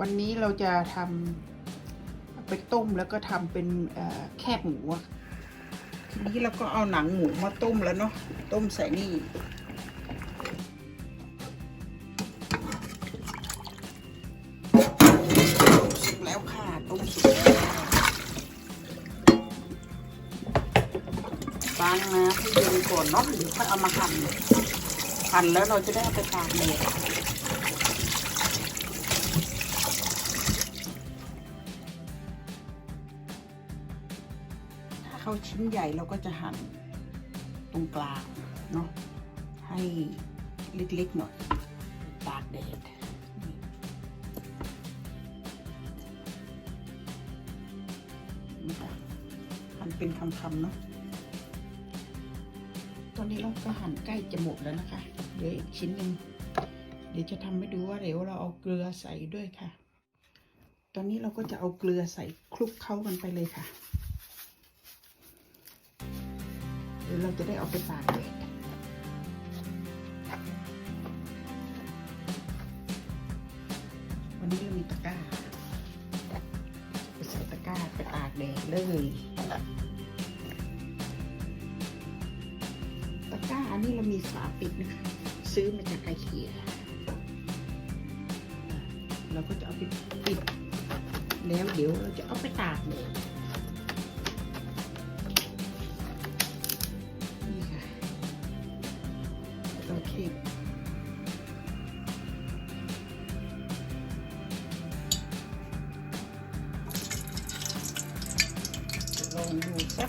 วันนี้เราจะทำไปต้มแล้วก็ทำเป็นแคบหมูทีนี้เราก็เอาหนังหมูมาต้มแล้วเนาะต้มใส่นี่สุกแล้วค่ะต้มสุกแล้วล้างน้ำให้เย็นก่อนเนาะเดี๋ยวค่อยเอามาหั่นหั่นแล้วเราจะได้เอาไปตากแดด เขาชิ้นใหญ่เราก็จะหั่นตรงกลางเนาะให้เล็กๆหน่อยตากแดดหั่นเป็นคำๆเนาะตอนนี้เราก็หั่นใกล้จะหมดแล้วนะคะเหลืออีกชิ้นหนึ่งเดี๋ยวจะทำให้ดูว่าเดี๋ยวเราเอาเกลือใส่ด้วยค่ะ ตอนนี้เราก็จะเอาเกลือใส่คลุกเข้ากันไปเลยค่ะ เดี๋ยวเราจะได้เอาไปตากแดดวันนี้เรามีตะกร้าไปใส่ตะกร้าไปตากแดดเลย ตะกร้าอันนี้เรามีฝาปิดนะคะซื้อมาจากไอเคียเราก็จะเอาไปปิด แล้วเดี๋ยวเราจะเอาไปตากแดด โอเคลองดูสั